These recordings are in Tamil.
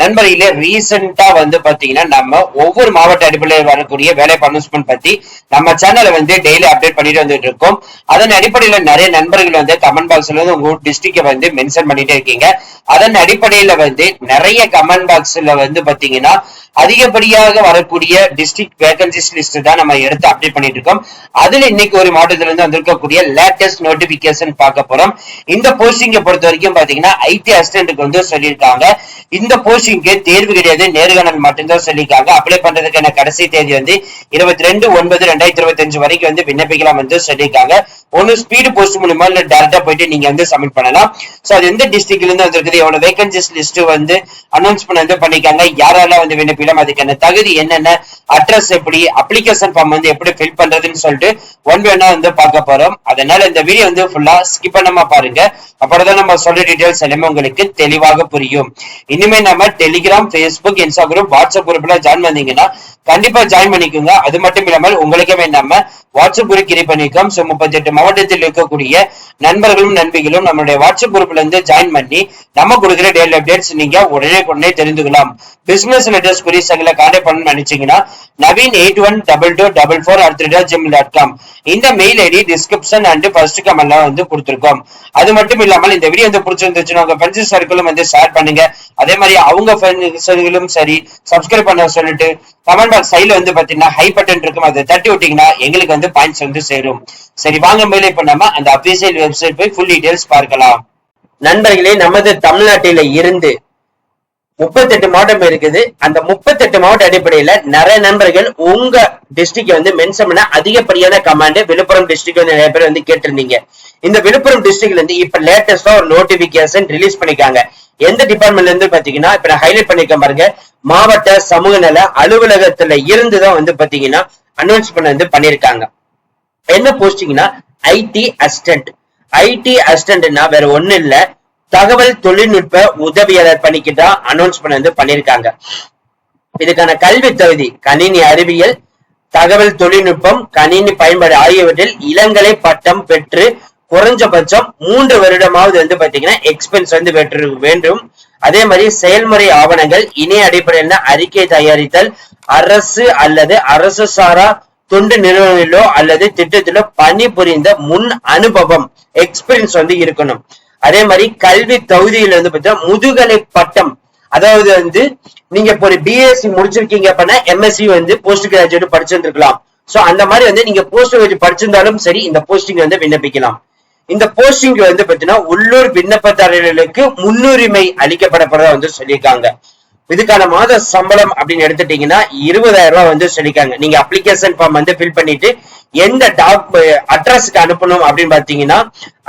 நண்பர்களே ரீசெண்டா வந்து பாத்தீங்கன்னா நம்ம ஒவ்வொரு மாவட்ட அடிப்படையில் வரக்கூடிய வேலை அனௌன்ஸ்மெண்ட் பத்தி நம்ம சேனலை வந்து டெய்லி அப்டேட் பண்ணிட்டு வந்துட்டு இருக்கோம். அதன் அடிப்படையில நிறைய நண்பர்கள் வந்து கமெண்ட் பாக்ஸ்ல வந்து உங்க டிஸ்ட்ரிக்ட வந்து மென்ஷன் பண்ணிட்டே இருக்கீங்க. அதன் அடிப்படையில வந்து நிறைய கமெண்ட் பாக்ஸ்ல வந்து பாத்தீங்கன்னா அதிகப்படியாக வரக்கூடிய டிஸ்ட்ரிக்ட் வேகன்சிஸ் லிஸ்ட் தான் நம்ம எடுத்து அப்டேட் பண்ணிட்டு இருக்கோம் அதுல இன்னைக்கு ஒரு மாவட்டத்துல இருந்து வந்திருக்கக்கூடிய லேட்டஸ்ட் நோட்டிபிகேஷன் பார்க்க போறோம். இந்த போஸ்டிங்கை பொறுத்த வரைக்கும் பாத்தீங்கன்னா ஐடி அசிஸ்டன்ட்க்கு வந்து சொல்லியிருக்காங்க. இந்த போஸ்டிங்க்கு தேர்வு கிடையாது நேர்காணல் மட்டும்தான் சொல்லியிருக்காங்க. அப்ளை பண்றதுக்கான கடைசி தேதி வந்து இருபத்தி ரெண்டு ஒன்பது ரெண்டாயிரத்தி இருபத்தி அஞ்சு வரைக்கும் வந்து விண்ணப்பிக்கலாம் வந்து சொல்லியிருக்காங்க. ஒன்னு ஸ்பீடு போஸ்ட் மூலமா இல்ல டேரக்டா போயிட்டு நீங்க வந்து சப்மிட் பண்ணலாம். சோ அது எந்த டிஸ்ட்ரிக்ட்ல இருந்து வந்திருக்குது எவ்வளவு வேகன்சிஸ் லிஸ்ட் வந்து அனௌன்ஸ்மெண்ட் வந்து பண்ணிருக்காங்க யாரெல்லாம் வந்து விண்ணப்பிக்கலாம் அதுக்கான தகுதி என்னென்ன அட்ரஸ் எப்படி அப்ளிகேஷன் ஃபார்ம் வந்து எப்படி ஃபில் பண்றதுன்னு சொல்லிட்டு ஒன் வேணா வந்து பார்க்க போறோம். அதனால இந்த வீடியோ வந்து ஃபுல்லா ஸ்கிப் பண்ணாம பாருங்க. அப்பதான் நம்ம சொல்ற டீடைல்ஸ் எல்லாமே உங்களுக்கு தெளிவாக புரியும். இனிமே நம்ம டெலிகிராம் பேஸ்புக் இன்ஸ்டாகிராம் வாட்ஸ்அப் குரூப்ல ஜாயின் பண்ணீங்கன்னா கண்டிப்பா ஜாயின் பண்ணிக்கோங்க. அது மட்டும் இல்லாமல் உங்களுக்கு நம்ம வாட்ஸ்அப் குரூப் கிரி பண்ணிருக்கோம். ஸோ முப்பத்தி எட்டு மாவட்டத்தில் இருக்கக்கூடிய நண்பர்களும் நண்பிகளும் நம்மளுடைய வாட்ஸ்அப் குரூப்ல இருந்து ஜாயின் பண்ணி நம்ம கொடுக்குற டெய்லி அப்டேட்ஸ் நீங்க உடனே உடனே தெரிந்துக்கலாம். பிசினஸ் லெட்டர்ஸ் குறிசங்களை கான்டாக்ட் பண்ணணும்னு நினைச்சீங்கன்னா Naveen eight one double two double four at Gmail dot com இந்த mail ID description and first கமெண்ட்லாம் வந்து கொடுத்துருக்கோம். அது மட்டும் இல்லாமல் இந்த வீடியோ வந்து பிடிச்சிருந்துச்சுன்னா உங்க ஃப்ரெண்ட்ஸ் சர்க்கிளும் வந்து ஷேர் பண்ணுங்க. அதே மாதிரி அவங்க ஃப்ரெண்ட்ஸ்களும் சரி சப்ஸ்கிரைப் பண்ண சொல்லிட்டு கமெண்ட் பாக்ஸ் சைடுல வந்து பாத்தீங்கன்னா ஹை பட்டன் இருக்கும். அதை தட்டி விட்டீங்கன்னா எங்களுக்கு வந்து பாயிண்ட்ஸ் வந்து சேரும். சரி வாங்க மேலே இப்ப நம்ம அந்த அபிஷியல் வெப்சைட் போய் ஃபுல் டீடைல்ஸ் பார்க்கலாம். நண்பர்களே நமது தமிழ்நாட்டில இருந்து முப்பத்தெட்டு மாவட்டம் இருக்குது. அந்த முப்பத்தெட்டு மாவட்ட அடிப்படையில நிறைய நண்பர்கள் உங்க டிஸ்ட்ரிக்ட் வந்து மென்ஷன் பண்ண அதிகப்படியான கமாண்ட் விழுப்புரம் டிஸ்ட்ரிக்ட் வந்து நிறைய பேர் வந்து கேட்டிருந்தீங்க. இந்த விழுப்புரம் டிஸ்ட்ரிக்ட்ல இருந்து இப்ப லேட்டஸ்டா ஒரு நோட்டிபிகேஷன் ரிலீஸ் பண்ணிருக்காங்க. எந்த டிபார்ட்மெண்ட்ல இருந்து பாத்தீங்கன்னா இப்ப நான் ஹைலைட் பண்ணிருக்கேன் பாருங்க. மாவட்ட சமூக நல அலுவலகத்துல இருந்துதான் வந்து பாத்தீங்கன்னா அனௌன்ஸ்மெண்ட் வந்து பண்ணிருக்காங்க. என்ன போஸ்டிங்னா ஐடி அசிஸ்டன்ட் ஐடி அசிஸ்டன்ட்னா வேற ஒண்ணு இல்லை. தகவல் தொழில்நுட்ப உதவியாளர் பணிக்கு தான் அனௌன்ஸ்மெண்ட் வந்து பண்ணிருக்காங்க. இதுக்கான கல்வி தகுதி கணினி அறிவியல் தகவல் தொழில்நுட்பம் கணினி பயன்பாடு ஆகியவற்றில் இளங்கலை பட்டம் பெற்று குறைஞ்சபட்சம் மூன்று வருடமாவது வந்து பாத்தீங்கன்னா எக்ஸ்பென்ஸ் வந்து பெற்று வேண்டும். அதே மாதிரி செயல்முறை ஆவணங்கள் இணைய அடிப்படையில அறிக்கை தயாரித்தல் அரசு அல்லது அரசு சாரா தொண்டு நிறுவனங்களிலோ அல்லது திட்டத்திலோ பணிபுரிந்த முன் அனுபவம் எக்ஸ்பீரியன்ஸ் வந்து இருக்கணும். அதே மாதிரி கல்வி தகுதியில வந்து பார்த்தீங்கன்னா முதுகலை பட்டம். அதாவது வந்து நீங்க இப்போ ஒரு பிஎஸ்சி முடிச்சிருக்கீங்க அப்படின்னா எம்எஸ்சி வந்து போஸ்ட் கிராஜுவேட் படிச்சிருந்துருக்கலாம். சோ அந்த மாதிரி வந்து நீங்க போஸ்ட் கிராஜுவேட் படிச்சிருந்தாலும் சரி இந்த போஸ்டிங் வந்து விண்ணப்பிக்கலாம். இந்த போஸ்டிங் வந்து பாத்தீங்கன்னா உள்ளூர் விண்ணப்பதாரர்களுக்கு முன்னுரிமை அளிக்கப்படப்படுறதா வந்து சொல்லியிருக்காங்க. இதுக்கான மாத சம்பளம் அப்படின்னு எடுத்துட்டீங்கன்னா இருபதாயிரம் ரூபாய் வந்து சொல்லிருக்காங்க நீங்க அப்ளிகேஷன் ஃபார்ம் வந்து ஃபில் பண்ணிட்டு எந்த டாக் அட்ரஸ்க்கு அனுப்பணும் அப்படின்னு பாத்தீங்கன்னா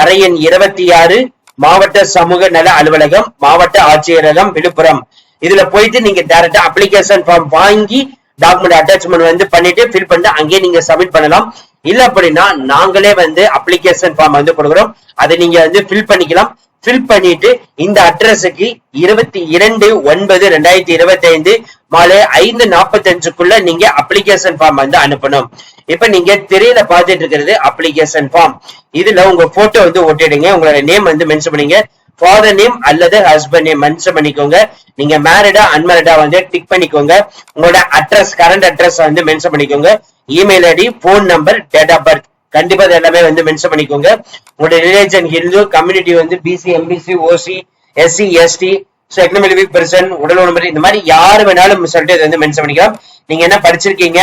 அரையன் இருபத்தி ஆறு மாவட்ட சமூக நல அலுவலகம் மாவட்ட ஆட்சியரகம் விழுப்புரம். இதுல போயிட்டு நீங்க டைரக்டா அப்ளிகேஷன் ஃபார்ம் வாங்கி டாக்குமெண்ட் அட்டாச்மெண்ட் வந்து பண்ணிட்டு ஃபில் பண்ணிட்டு அங்கேயே நீங்க சப்மிட் பண்ணலாம். இல்ல அப்படின்னா நாங்களே வந்து அப்ளிகேஷன் ஃபார்ம் வந்து கொடுக்குறோம். அதை நீங்க வந்து ஃபில் பண்ணிக்கலாம். ஃபில் பண்ணிட்டு இந்த அட்ரஸுக்கு இருபத்தி இரண்டு ஒன்பது ரெண்டாயிரத்தி இருபத்தி ஐந்து மாலை ஐந்து நாற்பத்தி அஞ்சுக்குள்ள நீங்க அப்ளிகேஷன் ஃபார்ம் வந்து அனுப்பணும். இப்ப நீங்க திரையில பாத்துட்டு இருக்கிறது அப்ளிகேஷன் ஃபார்ம் இதுல உங்க போட்டோ வந்து ஒட்டிடுங்க. உங்களோட நேம் வந்து மென்ஷன் பண்ணீங்க. ஃபாதர் நேம் அல்லது ஹஸ்பண்ட் நேம் மென்ஷன் பண்ணிக்கோங்க. நீங்க மேரிடா அன்மேரிடா வந்து டிக் பண்ணிக்கோங்க. உங்களோட அட்ரஸ் கரண்ட் அட்ரஸ் வந்து மென்ஷன் பண்ணிக்கோங்க. Email ID phone number date of birth கண்டிப்பா எல்லாமே வந்து மென்ஷன் பண்ணிக்கோங்க. உங்களுடைய ரிலேஜன் ஹிந்து கம்யூனிட்டி வந்து BC MBC OC SC ST so economic weak person உடல் உணவு இந்த மாதிரி யாரு வேணாலும் சொல்லிட்டு இதை வந்து மென்ஷன் பண்ணிக்கலாம். நீங்க என்ன படிச்சிருக்கீங்க?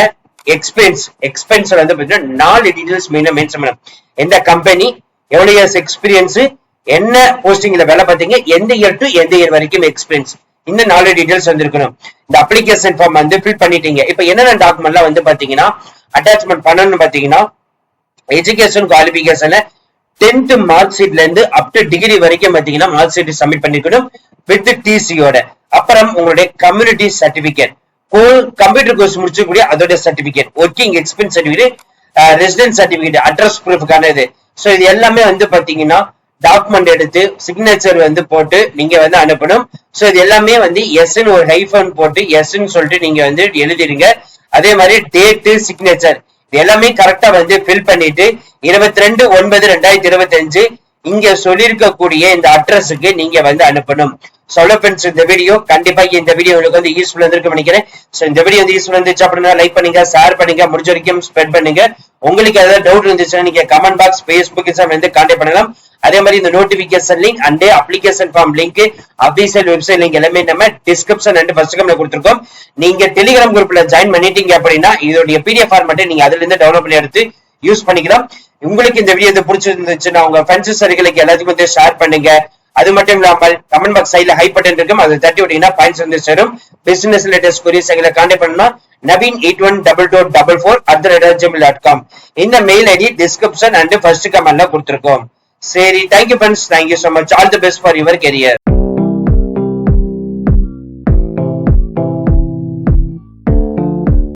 எக்ஸ்பென்ஸ் எக்ஸ்பென்ஸ் வந்து பார்த்தீங்கன்னா நாலு டீடைல்ஸ் மெயினா மென்ஷன் பண்ணணும் எந்த கம்பெனி எவ்வளவு இயர்ஸ் எக்ஸ்பீரியன்ஸ் என்ன போஸ்டிங்ல வேலை பார்த்தீங்க எந்த இயர் டு எந்த இயர் வரைக்கும் எக்ஸ்பீரியன்ஸ் இந்த நாலு டீடைல்ஸ் வந்திருக்கணும். இந்த அப்ளிகேஷன் ஃபார்ம் வந்து ஃபில் பண்ணிட்டீங்க. இப்போ என்னென்ன டாக்குமெண்ட்லாம் வந்து பாத்தீங்கன்னா அட்டாச்மெண்ட் பண்ணணும்னு பாத்தீங்கன்னா எஜுகேஷன் குவாலிபிகேஷன்ல டென்த் மார்க் ஷீட்ல இருந்து அப் டு டிகிரி வரைக்கும் பாத்தீங்கன்னா மார்க் ஷீட் சப்மிட் பண்ணிக்கணும் வித் டிசியோட அப்புறம் உங்களுடைய கம்யூனிட்டி சர்டிபிகேட் கம்ப்யூட்டர் கோர்ஸ் முடிச்சக்கூடிய அதோட certificate working experience certificate resident certificate address ப்ரூஃப்கான இது. ஸோ இது எல்லாமே வந்து பாத்தீங்கன்னா டாக்குமெண்ட் எடுத்து சிக்னேச்சர் வந்து போட்டு நீங்க வந்து அனுப்பணும். ஸோ இது எல்லாமே வந்து எஸ்ன்னு ஒரு ஹைஃபோன் போட்டு எஸ்ன்னு சொல்லிட்டு நீங்க வந்து எழுதிடுங்க. அதே மாதிரி டேட்டு சிக்னேச்சர் எல்லாமே கரெக்டா வந்து ஃபில் பண்ணிட்டு இருபத்தி ரெண்டு ஒன்பது ரெண்டாயிரத்தி இருபத்தி அஞ்சு இங்க சொல்லியிருக்கக்கூடிய இந்த அட்ரஸுக்கு நீங்க வந்து அனுப்பணும். சொல்ல ஃப்ரெண்ட்ஸ் இந்த வீடியோ கண்டிப்பா இந்த வீடியோ உங்களுக்கு வந்து யூஸ்ஃபுல் இருந்திருக்கு நினைக்கிறேன். சோ இந்த வீடியோ வந்து யூஸ்ஃபுல் இருந்துச்சு அப்படின்னா லைக் பண்ணுங்க ஷேர் பண்ணுங்க முடிஞ்ச வரைக்கும் ஸ்ப்ரெட் பண்ணுங்க. உங்களுக்கு ஏதாவது டவுட் இருந்துச்சுன்னா நீங்க கமெண்ட் பாக்ஸ் ஃபேஸ்புக் வந்து கான்டாக்ட் பண்ணலாம். அதே மாதிரி இந்த notification link and application form link official website link எல்லாமே நம்ம டிஸ்கிரிப்ஷன் அண்ட் ஃபர்ஸ்ட் கம்ல கொடுத்துருக்கோம். நீங்க டெலிகிராம் குரூப்ல ஜாயின் பண்ணிட்டீங்க அப்படின்னா இதோடைய பிடிஎஃப் ஃபார்மேட்டை நீங்க அதுல இருந்து டவுன்லோட் பண்ணி எடுத்து யூஸ் பண்ணிக்கலாம் உங்களுக்கு இந்த வீடியோ பிடிச்சிருந்துச்சுன்னா உங்க ஃப்ரெண்ட்ஸ் சர்க்கிளுக்கு எல்லாத்துக்கும் வந்து ஷேர் பண்ணுங்க. அது மட்டும் இல்லாமல் கமெண்ட் பாக்ஸ் சைட்ல ஹை பட்டன் இருக்கும். அதை தட்டி விட்டீங்கன்னா பாயிண்ட்ஸ் வந்து சேரும். பிசினஸ் லேட்டஸ்ட் கொரியர்ஸ் எங்களை கான்டாக்ட் பண்ணா Naveen eight one double two double four at Gmail dot com இந்த mail ID description and first கமெண்ட்ல கொடுத்துருக்கோம். சரி thank you friends thank you so much all the best for your career